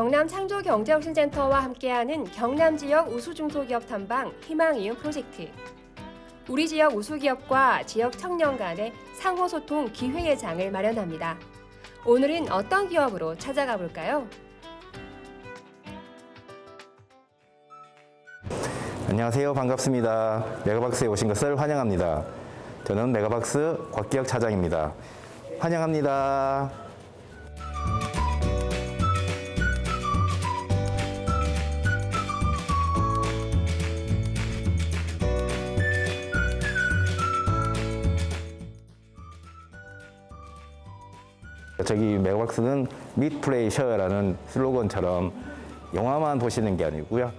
경남 창조경제혁신센터와 함께하는 경남 지역 우수중소기업 탐방 희망이음 프로젝트. 우리 지역 우수기업과 지역 청년 간의 상호소통 기회의 장을 마련합니다. 오늘은 어떤 기업으로 찾아가 볼까요? 안녕하세요. 반갑습니다. 메가박스에 오신 것을 환영합니다. 저는 메가박스 곽기혁 차장입니다. 환영합니다. 저기 Play Share라는 슬로건처럼 영화만 보시는 게 아니고요.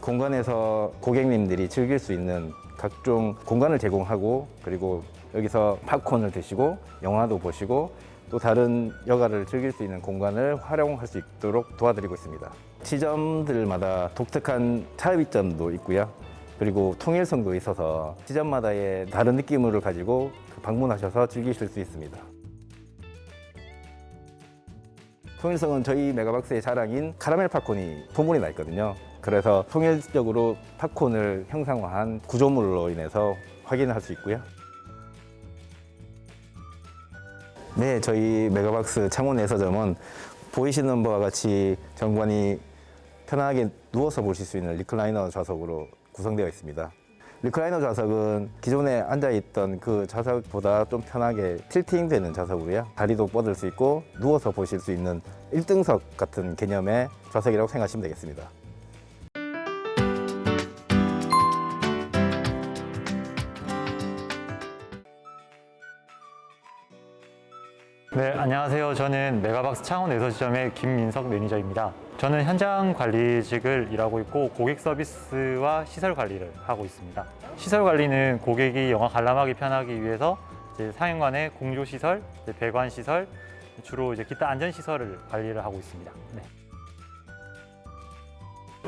공간에서 고객님들이 즐길 수 있는 각종 공간을 제공하고 그리고 여기서 팝콘을 드시고 영화도 보시고 또 다른 여가를 즐길 수 있는 공간을 활용할 수 있도록 도와드리고 있습니다. 지점들마다 독특한 차이점도 있고요. 그리고 통일성도 있어서 지점마다의 다른 느낌을 가지고 방문하셔서 즐기실 수 있습니다. 통일성은 저희 메가박스의 자랑인 카라멜 팝콘이 소문이 나 있거든요. 그래서 통일적으로 팝콘을 형상화한 구조물로 인해서 확인할 수 있고요. 네, 저희 메가박스 창원 내서점은 보이시는 바와 같이 정관이 편하게 누워서 보실 수 있는 리클라이너 좌석으로 구성되어 있습니다. 리클라이너 좌석은 기존에 앉아있던 그 좌석보다 좀 편하게 틸팅 되는 좌석으로요. 다리도 뻗을 수 있고 누워서 보실 수 있는 1등석 같은 개념의 좌석이라고 생각하시면 되겠습니다. 네, 안녕하세요. 저는 메가박스 창원 에서지점의 김민석 매니저입니다. 저는 현장 관리직을 일하고 있고 고객 서비스와 시설 관리를 하고 있습니다. 시설 관리는 고객이 영화 관람하기 편하기 위해서 상영관의 공조 시설, 배관 시설, 주로 이제 기타 안전 시설을 관리를 하고 있습니다. 네.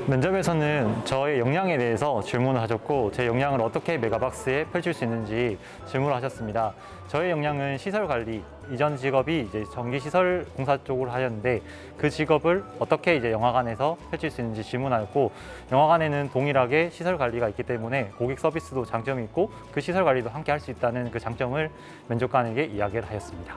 면접에서는 저의 역량에 대해서 질문을 하셨고 제 역량을 어떻게 메가박스에 펼칠 수 있는지 질문을 하셨습니다. 저의 역량은 시설 관리 이전 직업이 이제 전기 시설 공사 쪽으로 하였는데 그 직업을 어떻게 이제 영화관에서 펼칠 수 있는지 질문하였고 영화관에는 동일하게 시설 관리가 있기 때문에 고객 서비스도 장점이 있고 그 시설 관리도 함께 할 수 있다는 그 장점을 면접관에게 이야기를 하였습니다.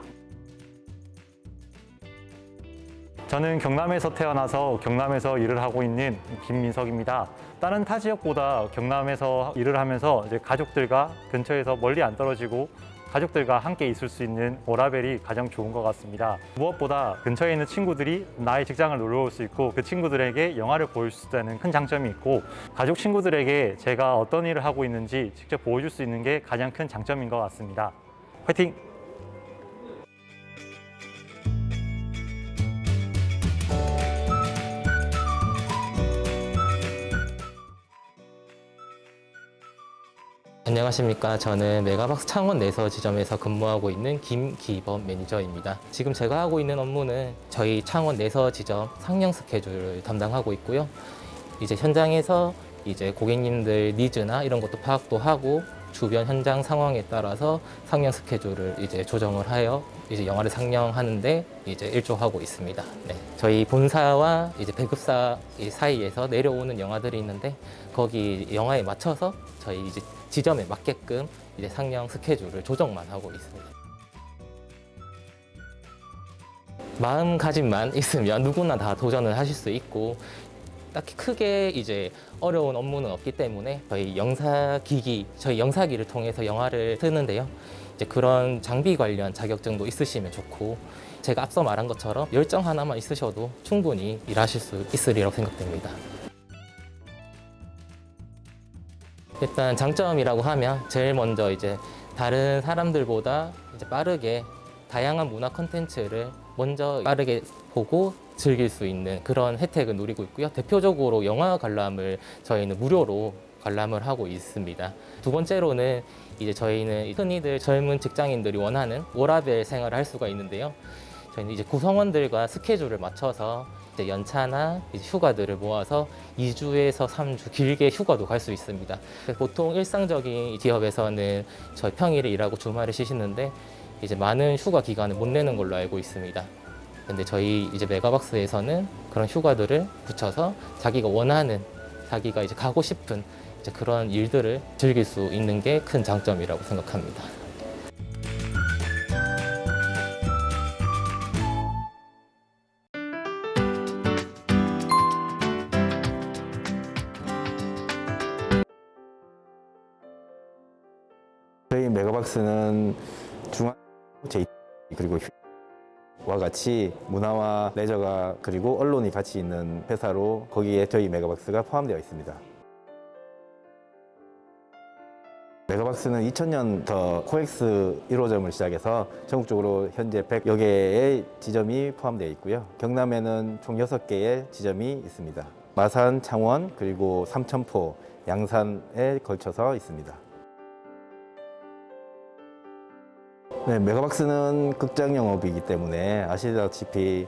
저는 경남에서 태어나서 경남에서 일을 하고 있는 김민석입니다. 다른 타 지역보다 경남에서 일을 하면서 이제 가족들과 근처에서 멀리 안 떨어지고 가족들과 함께 있을 수 있는 워라벨이 가장 좋은 것 같습니다. 무엇보다 근처에 있는 친구들이 나의 직장을 놀러 올 수 있고 그 친구들에게 영화를 보여줄 수 있다는 큰 장점이 있고 가족 친구들에게 제가 어떤 일을 하고 있는지 직접 보여줄 수 있는 게 가장 큰 장점인 것 같습니다. 화이팅! 안녕하십니까. 저는 메가박스 창원 내서 지점에서 근무하고 있는 김기범 매니저입니다. 지금 제가 하고 있는 업무는 저희 창원 내서 지점 상영 스케줄을 담당하고 있고요. 이제 현장에서 이제 고객님들 니즈나 이런 것도 파악도 하고 주변 현장 상황에 따라서 상영 스케줄을 이제 조정을 하여 이제 영화를 상영하는데 이제 일조하고 있습니다. 네. 저희 본사와 이제 배급사 이 사이에서 내려오는 영화들이 있는데 거기 영화에 맞춰서 저희 이제 지점에 맞게끔 이제 상영 스케줄을 조정만 하고 있습니다. 마음가짐만 있으면 누구나 다 도전을 하실 수 있고 딱히 크게 이제 어려운 업무는 없기 때문에 저희 영사기기, 저희 영사기를 통해서 영화를 쓰는데요. 이제 그런 장비 관련 자격증도 있으시면 좋고 제가 앞서 말한 것처럼 열정 하나만 있으셔도 충분히 일하실 수 있으리라고 생각됩니다. 일단 장점이라고 하면 제일 먼저 이제 다른 사람들보다 이제 빠르게 다양한 문화 콘텐츠를 먼저 빠르게 보고 즐길 수 있는 그런 혜택을 누리고 있고요. 대표적으로 영화 관람을 저희는 무료로 관람을 하고 있습니다. 두 번째로는 이제 저희는 흔히들 젊은 직장인들이 원하는 워라벨 생활을 할 수가 있는데요. 저희는 이제 구성원들과 스케줄을 맞춰서 이제 연차나 이제 휴가들을 모아서 2주에서 3주 길게 휴가도 갈 수 있습니다. 보통 일상적인 기업에서는 저희 평일에 일하고 주말에 쉬시는데 이제 많은 휴가 기간을 못 내는 걸로 알고 있습니다. 근데 저희 이제 메가박스에서는 그런 휴가들을 붙여서 자기가 원하는 자기가 이제 가고 싶은 이제 그런 일들을 즐길 수 있는 게 큰 장점이라고 생각합니다. 저희 메가박스는 중앙 제 그리고 와 같이 문화와 레저가 그리고 언론이 같이 있는 회사로 거기에 저희 메가박스가 포함되어 있습니다. 메가박스는 2000년부터 코엑스 1호점을 시작해서 전국적으로 현재 100여 개의 지점이 포함되어 있고요. 경남에는 총 6개의 지점이 있습니다. 마산, 창원, 그리고 삼천포, 양산에 걸쳐서 있습니다. 네, 메가박스는 극장 영업이기 때문에 아시다시피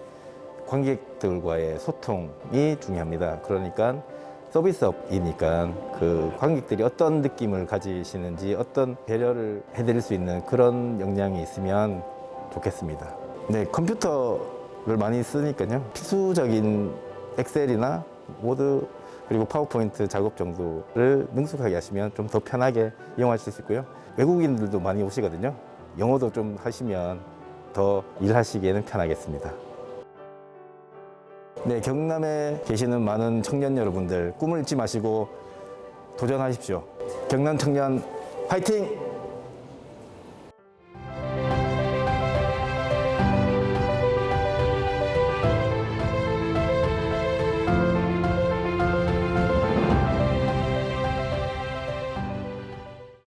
관객들과의 소통이 중요합니다. 그러니까 서비스업이니까 그 관객들이 어떤 느낌을 가지시는지 어떤 배려를 해드릴 수 있는 그런 역량이 있으면 좋겠습니다. 네, 컴퓨터를 많이 쓰니까요. 필수적인 엑셀이나 워드 그리고 파워포인트 작업 정도를 능숙하게 하시면 좀 더 편하게 이용하실 수 있고요. 외국인들도 많이 오시거든요. 영어도 좀 하시면 더 일하시기에는 편하겠습니다. 네, 경남에 계시는 많은 청년 여러분들 꿈을 잊지 마시고 도전하십시오. 경남 청년 파이팅!